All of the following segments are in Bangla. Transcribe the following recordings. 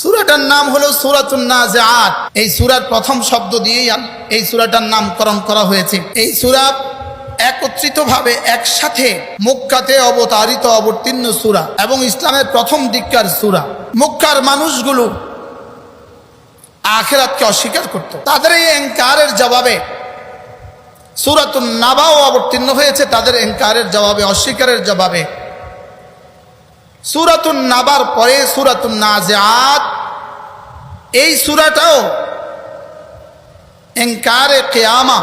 সুরাটার নাম হলো সুরাতুন নাজিআত। এই সুরার প্রথম শব্দ দিয়েই এই সুরাটার নামকরণ করা হয়েছে। এই সুরা একত্রিতভাবে একসাথে মক্কাতে অবতারিত অবতীর্ণ সুরা এবং ইসলামের প্রথম দিককার সুরা। মক্কার মানুষগুলো আখেরাতকে অস্বীকার করত। তাদের এই এনকারের জবাবে সুরাতুন নাবাও অবতীর্ণ হয়েছে। তাদের এনকারের জবাবে, অস্বীকারের জবাবে সুরাতুন নাবার পরে সুরাতুন নাজিআত এই সুরাটাও এনকারে কেয়ামা,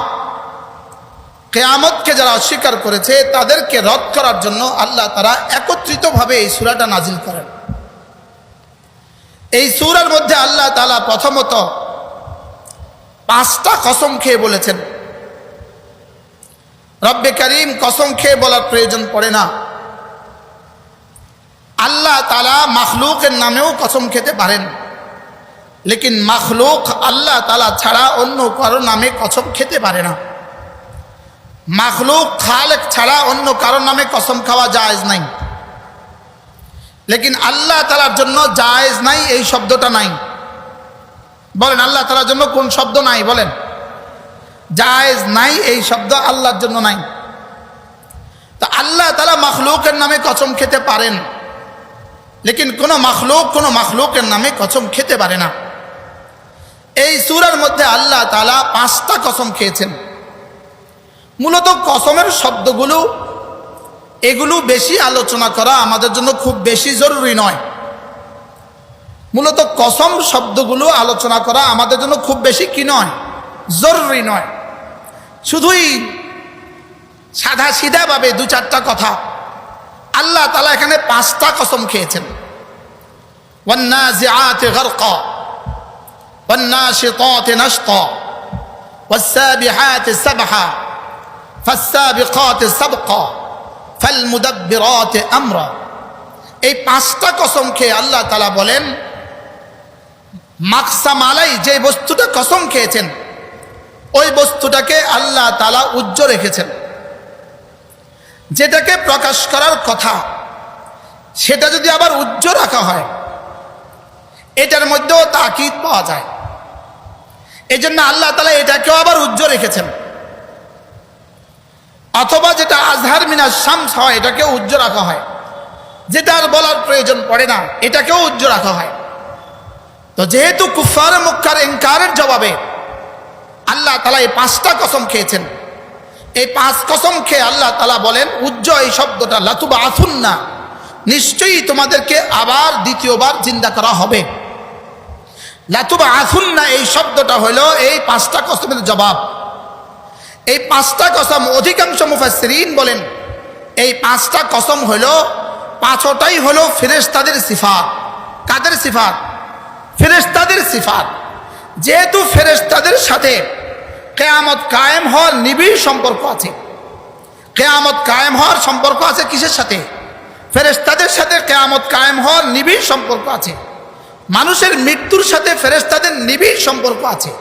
কেয়ামতকে যারা অস্বীকার করেছে, তাদেরকে রদ করার জন্য আল্লাহ তারা একত্রিতভাবে এই সুরাটা নাজিল করেন। এই সুরার মধ্যে আল্লাহ তালা প্রথমত পাঁচটা কসম খেয়ে বলেছেন। রব্বে করিম কসম খেয়ে বলার প্রয়োজন পড়ে না। আল্লাহ তালা মাখলুকের নামেও কসম খেতে পারেন। লেকিন মাখলুক আল্লাহ তালা ছাড়া অন্য কারও নামে কসম খেতে পারে না। মাখলুক খালেক ছাড়া অন্য কারোর নামে কসম খাওয়া জায়েজ নাই। লেকিন আল্লাহ তালার জন্য জায়েজ নাই এই শব্দটা নাই। বলেন, আল্লাহ তালার জন্য কোন শব্দ নাই? বলেন। জায়েজ নাই এই শব্দ আল্লাহর জন্য নাই। তা আল্লাহ তালা মাখলুকের নামে কসম খেতে পারেন। লেকিন কোনো মাখলুক কোনো মাখলুকের নামে কসম খেতে পারে না। এই সুরার মধ্যে আল্লাহ তালা পাঁচটা কসম খেয়েছেন। মূলত কসমের শব্দগুলো, এগুলো বেশি আলোচনা করা আমাদের জন্য খুব বেশি জরুরি নয়। মূলত কসম শব্দগুলো আলোচনা করা আমাদের জন্য খুব বেশি কি নয়? জরুরি নয়। শুধুই সাদা সিধাভাবে দু চারটা কথা। আল্লাহ তালা এখানে পাঁচটা কসম খেয়েছেন والنازعات غرقا والناشطات نشطا والسابحات سبحا فالسابقات سبقا فالمدبرات امرا এই পাঁচটা কসম খেয়ে আল্লাহ তালা বলেন মাকসামালাই যে বস্তুটা কসম খেয়েছেন ওই বস্তুটাকে আল্লাহ তালা উজ্জ্ব রেখেছেন যেটাকে প্রকাশ করার কথা, সেটা যদি আবার উজ্জ্ব রাখা হয়, এটার মধ্যেও তাকিদ পাওয়া যায়। এই জন্য আল্লাহ তালা এটাকেও আবার উজ্জ্ব রেখেছেন। অথবা যেটা আজহার মিনার শামস হয়, এটাকেও উজ্জ্ব রাখা হয়। যেটা আর বলার প্রয়োজন পড়ে না, এটাকেও উজ্জ্ব রাখা হয়। তো যেহেতু কুফার মুখার এনকারের জবাবে আল্লাহ তালা এই পাঁচটা কসম খেয়েছেন। এই পাঁচ কসম খেয়ে আল্লাহ তালা বলেন উজ্জ এই শব্দটা, লাতুবা আসুন না নিশ্চয়ই তোমাদেরকে আবার দ্বিতীয়বার চিন্তা করা হবে। লাতুবা আসুন না এই শব্দটা হলো এই পাঁচটা কসমের জবাব। এই পাঁচটা কসম অধিকাংশ মুফাসরিন বলেন, এই পাঁচটা কসম হলো, পাঁচটাই হলো ফেরেশতাদের সিফাত। কাদের সিফাত? ফেরেশতাদের সিফাত। যেহেতু ফেরেশতাদের সাথে কেয়ামত কায়েম হওয়ার নিবিড় সম্পর্ক আছে। কেয়ামত কায়েম হওয়ার সম্পর্ক আছে কিসের সাথে? ফেরেশতাদের সাথে কেয়ামত কায়েম হওয়ার নিবিড় সম্পর্ক আছে। মানুষের মৃত্যুর সাথে ফেরেশতাদের নিবিড় সম্পর্ক আছে।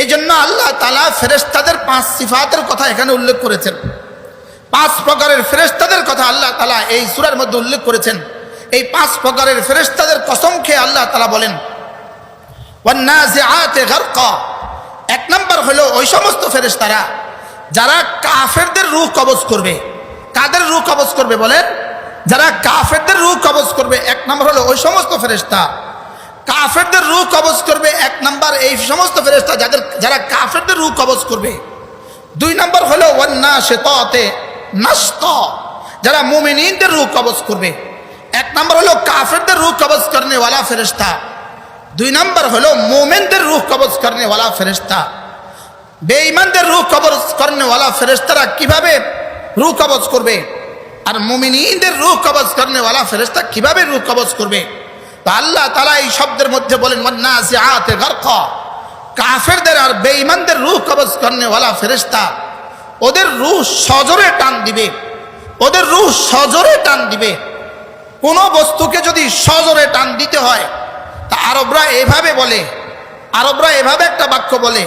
এই জন্য আল্লাহ তালা ফেরেশতাদের পাঁচ সিফাতের কথা এখানে উল্লেখ করেছেন। পাঁচ প্রকারের ফেরেশতাদের কথা আল্লাহ তালা এই সুরার মধ্যে উল্লেখ করেছেন। এই পাঁচ প্রকারের ফেরেশতাদের কসম খেয়ে আল্লাহ তালা বলেন, ওয়ান্নাজিআতে গারকা এক নম্বর হলো ওই সমস্ত ফেরেশতারা যারা কাফেরদের রূহ কবজ করবে। কাদের রূহ কবজ করবে বলেন? যারা কাফেরদের রূহ কবজ করবে, এক নম্বর হলো ওই সমস্ত ফেরেশতা। কাফেরদের রূহ কবজ করবে, এক নম্বর এই সমস্ত ফেরেশতা যাদের, যারা কাফেরদের রূহ কবজ করবে। দুই নম্বর হলো ওয়ান্না শেততে নষ্ট যারা মুমিনিনদের রূহ কবজ করবে। এক নম্বর হলো কাফেরদের রূহ কবজ করনে ওয়ালা ফেরেশতা। দুই নম্বর হলো মোমেনদের রূহ কবজ করনে ফেরেশতা। বেঈমানদের রূহ কবজ করনে ওয়ালা ফেরেশতারা কীভাবে রূহ কবজ করবে? আর মুমিনিনদের রূহ কবজ করনে ফেরেশতা কীভাবে রূহ কবজ করবে? তো আল্লাহ তালা এই শব্দের মধ্যে বলেন, ওয়ান্নাসিআতে গারকা। কাফেরদের আর বেঈমানদের রূহ কবজ করনে ফেরেশতা, ওদের রূহ সজরে টান দিবে। ওদের রুহ সজরে টান দিবে। কোনো বস্তুকে যদি সজরে টান দিতে হয় তা আরবরা এভাবে বলে, আরবরা এভাবে একটা বাক্য বলে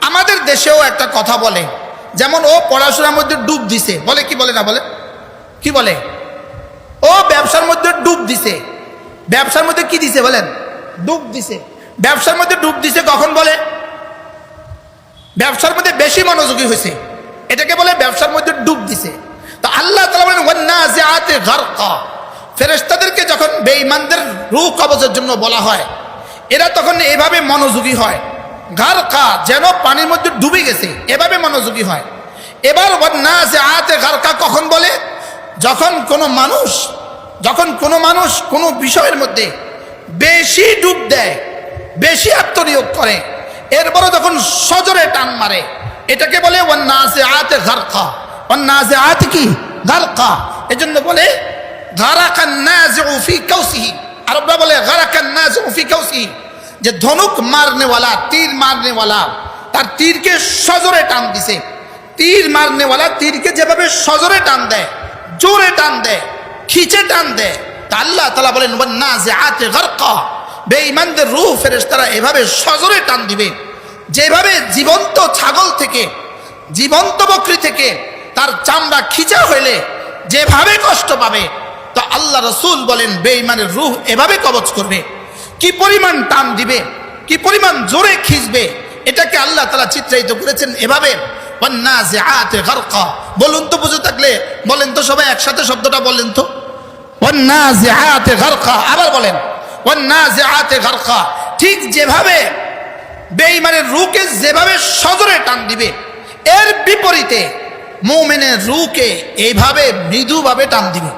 আমাদের দেশেও একটা কথা বলে, যেমন ও পড়াশোনার মধ্যে ডুব দিছে। বলে কি বলে না বলে? কি বলে? ও ব্যবসার মধ্যে ডুব দিছে। ব্যবসার মধ্যে কি দিছে বলেন? ডুব দিছে। ব্যবসার মধ্যে ডুব দিছে কখন বলে? ব্যবসার মধ্যে বেশি মনোযোগী হয়েছে। এটাকে বলে ব্যবসার মধ্যে ডুব দিছে। তো আল্লাহ তালা বলেন ফেরেশতাদেরকে যখন বেঈমানদের রূহ কবজের জন্য বলা হয়, এরা তখন এভাবে মনোযোগী হয়। গারকা যেন পানির মধ্যে ডুবে গেছে, এভাবে মনোযোগী হয়। এবার ওয়ান্নাজিআতে গারকা কখন বলে? যখন কোনো মানুষ, যখন কোনো মানুষ কোনো বিষয়ের মধ্যে বেশি ডুব দেয়, বেশি আত্মনিয়োগ করে এরপরে যখন সজরে টান মারে। এটাকে বলে ওয়ান্নাসে আতে গারকা। ওয়ান্নাসে আতে কি? গারকা। এজন্য বলে আরবরা বলে যে ধনুক মারনেওয়ালা, তীর মারনেওয়ালা, তার তীরকে সজরে টান দিছে। তীর মারনেওয়ালা তীরকে যেভাবে সজরে টান দেয়, জোরে টান দেয়, খিচে টান দেয়, তা আল্লাহ তালা বলেন বেঈমানদের রূহ ফেরেশতারা এভাবে সজরে টান দিবে। যেভাবে জীবন্ত ছাগল থেকে, জীবন্ত বকরি থেকে তার চামড়া খিচা হইলে যেভাবে কষ্ট পাবে, তো আল্লাহ রসুল বলেন, বেঈমানের রুহ এভাবে কবচ করবে কি পরিমাণ টান দিবে, কি পরিমাণ জোরে খিচবে, এটাকে আল্লাহ তালা চিত্রায়িত করেছেন এভাবে। বলুন তো বুঝে থাকলে, বলেন তো সবাই একসাথে শব্দটা বলেন তো। আবার বলেন। ঠিক যেভাবে বেঈমানের রুকে যেভাবে সজরে টান দিবে, এর বিপরীতে মোমেনের রুকে এইভাবে মৃদুভাবে টান দিবে।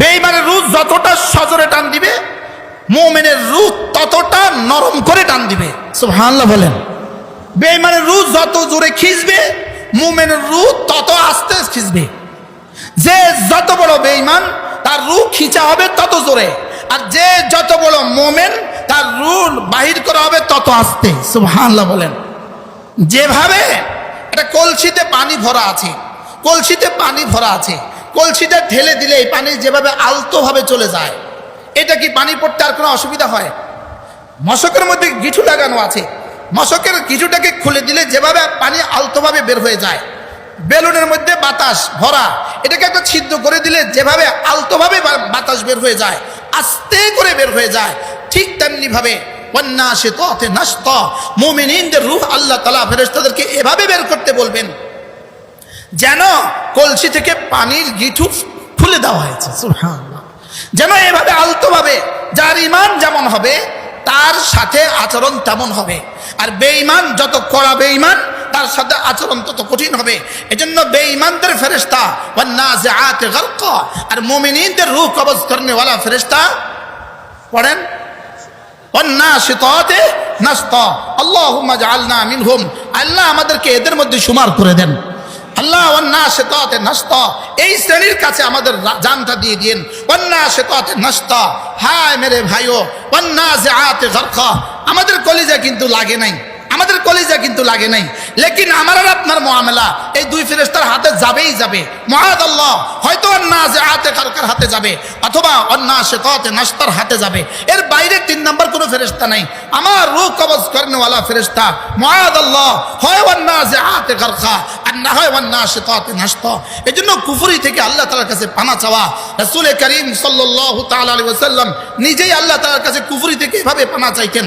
বেঈমানের রু যতটা সজরে টান দিবে, মোমেনের রু ততটা নরম করে টান দিবে। সুবহানাল্লাহ বলেন। বেঈমানের রু যত জোরে খিঁচবে মোমেনের রু তত আস্তে খিঁচবে যে যত বড় বেঈমান, তার রু খিঁচা হবে তত জোরে। আর যে যত বড় মোমেন তার রু বাহির করা হবে তত আস্তে। সুবহানাল্লাহ বলেন। যেভাবে একটা কলসিতে পানি ভরা আছে, কলসিতে পানি ভরা আছে কলসিটা ঢেলে দিলে এই পানি যেভাবে আলতোভাবে চলে যায়, এটা কি পানি পড়তে আর কোনো অসুবিধা হয়? মশকের মধ্যে গিঠু লাগানো আছে, মশকের গিঠুটাকে খুলে দিলে যেভাবে পানি আলতোভাবে বের হয়ে যায়, বেলুনের মধ্যে বাতাস ভরা, এটাকে একটা ছিদ্র করে দিলে যেভাবে আলতোভাবে বাতাস বের হয়ে যায়, আস্তে করে বের হয়ে যায় ঠিক তেমনি ভাবে মুমিনিনদের রূহ আল্লাহ তাআলা ফেরেশতাদেরকে এভাবে বের করতে বলবেন যেন কলসি থেকে পানির গিঠু খুলে দেওয়া হয়েছে। যেন এভাবে আলতোভাবে যার ইমান যেমন হবে তার সাথে আচরণ তেমন হবে। আর বেঈমান যত কড়া বেঈমান তার সাথে আচরণ তত কঠিন হবে। এজন্য বেঈমানদের গারকা আর মুমিনিনদের রূহ কবজ করনেওয়ালা ফেরেশতা পড়েন والناشطات نشطا اللهم اجعلنا منهم আল্লাহ আমাদেরকে এদের মধ্যে সুমার করে দেন আল্লাহ ওয়ান্নাশিতাতে নাশতা এই শ্রেণীর কাছে আমাদের রা- জানটা দিয়ে দিন ওয়ান্নাশিতাতে নাশতা হায় মেরে ভাইও ওয়ান্নাজিআতে গারকা আমাদের কলিজা কিন্তু লাগে নাই আমাদের কলিজা কিন্তু লাগে নাই লেকিন আমার আর আপনার মোয়ামেলা এই দুই ফেরেস্তার হাতে যাবেই যাবে। মহাদ আল্লাহ হয়তো অন্না যে আতে কারকার হাতে যাবে, অথবা অন্না সে কতে নাস্তার হাতে যাবে। এর বাইরে তিন নম্বর কোনো ফেরেস্তা নাই। আমার রূহ কবজ করেনওয়ালা ফেরেস্তা মহাদ আল্লাহ হয় অন্না যে আতে কারকা আর না হয় অন্না সে কতে নাস্তা এই জন্য কুফুরি থেকে আল্লাহ তালার কাছে পানা চাওয়া। রসুল করিম সাল্লাহ তাআলা আলাইহি ওয়াসাল্লাম নিজেই আল্লাহ তালার কাছে কুফুরি থেকে এভাবে পানা চাইতেন।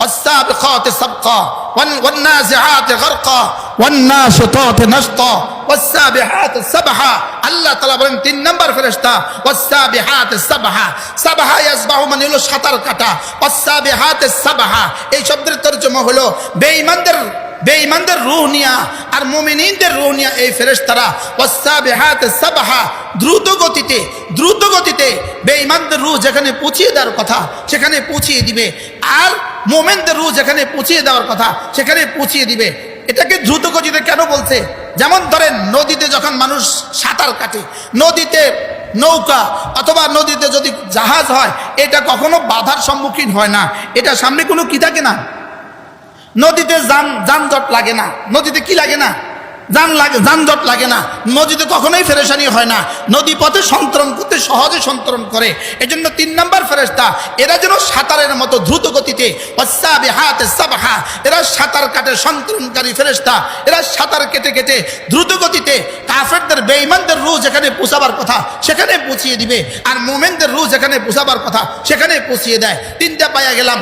والسابقات سبقا وال- والنازعات غرقا والناشطات نشطا والسابحات سبحا আল্লাহ তালা বলেন তিন নম্বর ফেরেশতা والسابحات سبحا সাবাহা ইয়াসবাহু মানে হলো সাঁতার কাটা والسابحات সাবাহা এই শব্দের তর্জমা হলো বেঈমানদের বেঈমানদের রুহ নিয়া আর মুমিনিনদের রূহ নিয়া এই ফেরেশতারা ওয়াসাবিহাত সাবাহা দ্রুত গতিতে দ্রুত গতিতে বেঈমানদের রূহ যেখানে পৌঁছিয়ে দেওয়ার কথা, সেখানে পৌঁছিয়ে দিবে। আর মোমেনদের রূহ যেখানে পৌঁছিয়ে দেওয়ার কথা, সেখানে পৌঁছিয়ে দিবে। এটাকে দ্রুত গতিতে কেন বলছে? যেমন ধরেন, নদীতে যখন মানুষ সাঁতার কাটে, নদীতে নৌকা অথবা নদীতে যদি জাহাজ হয়, এটা কখনো বাধার সম্মুখীন হয় না। এটা সামনে কোনো কি থাকে না? নদীতে যান, যানজট লাগে না। নদীতে কি লাগে না? যান লাগে যানজট লাগে না। নদীতে কখনোই ফেরেশানি হয় না। নদী পথে সন্তরণ করতে সহজে সন্তরণ করে। এজন্য তিন নম্বর ফেরেস্তা এরা যেন সাঁতারের মতো দ্রুত গতিতে এরা সাঁতার কাটে সন্তরণকারী ফেরেস্তা এরা সাঁতার কেটে কেটে দ্রুত গতিতে কাফেরদের বেইমানদের রু যেখানে পুষাবার কথা, সেখানে পুছিয়ে দিবে। আর মোমেনদের রু যেখানে পুষাবার কথা, সেখানে পুষিয়ে দেয়। তিনটা পায়া গেলাম।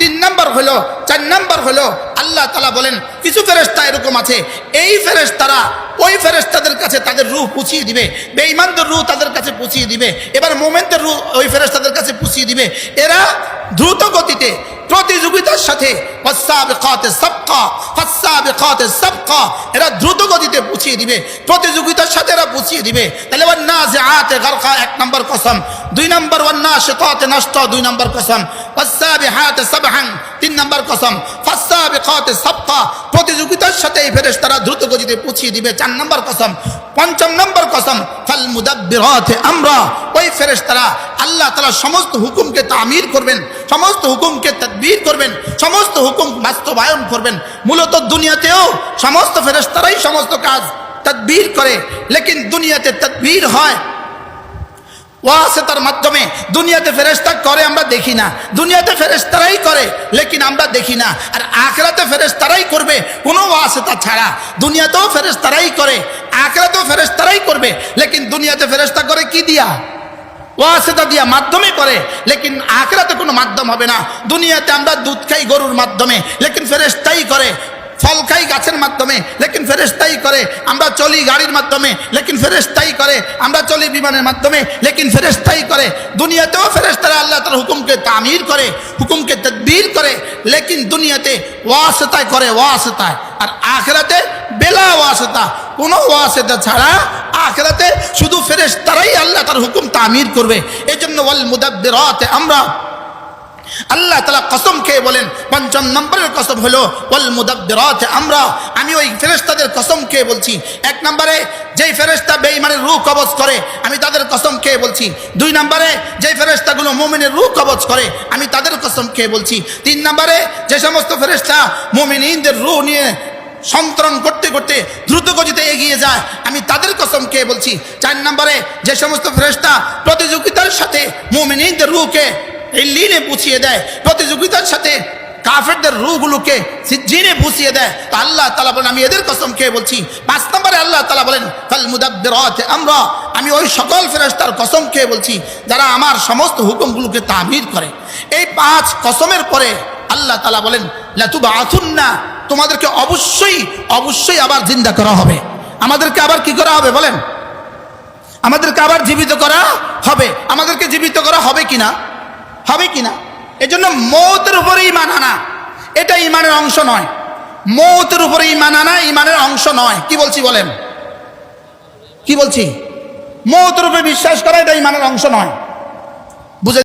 তিন নম্বর হলো, চার নম্বর হলো আল্লাহ তালা বলেন কিছু ফেরেস্তা এরকম আছে। এই ফেরেশতারা ওই ফেরেশতাদের কাছে তাদের রূহ পুছিয়ে দিবে, বেঈমানদের রূহ তাদের কাছে পুছিয়ে দিবে, এবার মোমেনদের রূহ ওই ফেরেশতাদের কাছে পুছিয়ে দিবে। এরা দ্রুত গতিতে প্রতিযোগিতার সাথে এরা দ্রুত গতিতে পুছিয়ে দিবে। প্রতিযোগিতার সাথে এরা পুছিয়ে দিবে। তাহলে ওয়ান্নাজিআতে গারকা, এক নম্বর কসম, দুই নম্বর ওয়ান্নাশিতাতে নষ্ট দুই নম্বর কসম ফাসাবিহাতে সাবহান তিন নম্বর কসম ফাসাবিকাতে সাবকা। প্রতিযোগিতার সাথে এই ফেরেশতারা দ্রুত গতিতে পুছিয়ে দিবে চার নম্বর কসম, পঞ্চম নম্বর কসম, ফাল মুদাব্বিরাতে আমরা। ওই ফেরেশতারা আল্লাহ তাআলা সমস্ত হুকুমকে তামির করবেন, সমস্ত হুকুমকে তদবির করবেন, সমস্ত হুকুম বাস্তবায়ন করবেন। মূলত দুনিয়াতেও সমস্ত ফেরেশতারাই সমস্ত কাজ তদবির করে, লেকিন দুনিয়াতে তদবির হয়। ওয়াসেতার মাধ্যমে দুনিয়াতে ফেরেস্তা করে আমরা দেখি না। দুনিয়াতে ফেরেস্তারাই করে, লেকিন আমরা দেখি না। আর আখরাতে ফেরেস্তারাই করবে, কোনো ওয়াসেতা ছাড়া। দুনিয়াতেও ফেরেস্তারাই করে, আখরাতেও ফেরেস্তারাই করবে, লেকিন দুনিয়াতে ফেরেস্তা করে কি দিয়া? ওয়াসেতা দিয়া মাধ্যমে করে, লেকিন আখরাতে কোনো মাধ্যম হবে না। দুনিয়াতে আমরা দুধ খাই গরুর মাধ্যমে, লেকিন ফেরেস্তাই করে। ফল খাই গাছের মাধ্যমে, লেকিন ফেরেস্তাই করে, আমরা চলি গাড়ির মাধ্যমে, লেকিন ফেরেস্তাই করে, আমরা চলি বিমানের মাধ্যমে, লেকিন ফেরেস্তাই করে। দুনিয়াতেও ফেরেস্তারা আল্লাহ তার হুকুমকে তামির করে, হুকুমকে তদবির করে, লেকিন দুনিয়াতে ওয়াসতায় করে ওয়াসতায়। আর আখরাতে বেলা ওয়াসতা। কোনো ওয়াসতা ছাড়া আখরাতে শুধু ফেরেস্তারাই আল্লাহ তার হুকুম তামির করবে। এই জন্য ওয়াল মুদাব্বিরাতে আমরা আল্লাহ তালা কসম খেয়ে বলেন, পঞ্চম নম্বরের কসম হলো, ওয়াল মুদাব্বিরাত আমরা। আমি ওই ফেরেশতাদের কসম খেয়ে বলছি, এক নম্বরে যেই ফেরেশতা বেঈমানের রূহ কবজ করে, আমি তাদের কসম খেয়ে বলছি। দুই নম্বরে যেই ফেরেশতাগুলো মুমিনের রূহ কবজ করে, আমি তাদের কসম খেয়ে বলছি। তিন নম্বরে যে সমস্ত ফেরেশতা মুমিনদের রূহ নিয়ে সন্তরণ করতে করতে দ্রুত গতিতে এগিয়ে যায়, আমি তাদের কসম খেয়ে বলছি। চার নম্বরে যে সমস্ত ফেরেশতা প্রতিযোগিতার সাথে মুমিনদের রূহকে এই লিনে পুছিয়ে দেয়, প্রতিযোগিতার সাথে কাফেরদের রুগুলোকে জিনে পুষিয়ে দেয়। তো আল্লাহ তালা বলেন, আমি এদের কসম খেয়ে বলছি। পাঁচ নম্বরে আল্লাহ তালা বলেন কাল মুদাব্বিরাত আমরা। আমি ওই সকল ফেরেশতার কসম খেয়ে বলছি, যারা আমার সমস্ত হুকুমগুলোকে তামির করে। এই পাঁচ কসমের পরে আল্লাহ তালা বলেন লাতুবা না তোমাদেরকে অবশ্যই অবশ্যই আবার জিন্দা করা হবে। আমাদেরকে আবার কি করা হবে বলেন? আমাদেরকে আবার জীবিত করা হবে। আমাদেরকে জীবিত করা হবে কিনা? হবে কি না এজন্য মৌতের উপরে ইমান আনা। এটা ইমানের অংশ নয়। মৌতের উপরে ইমান আনা ইমানের অংশ নয়। কি বলছি বলেন? কি বলছি? মৌতের উপরে বিশ্বাস করা এটা ইমানের অংশ নয়।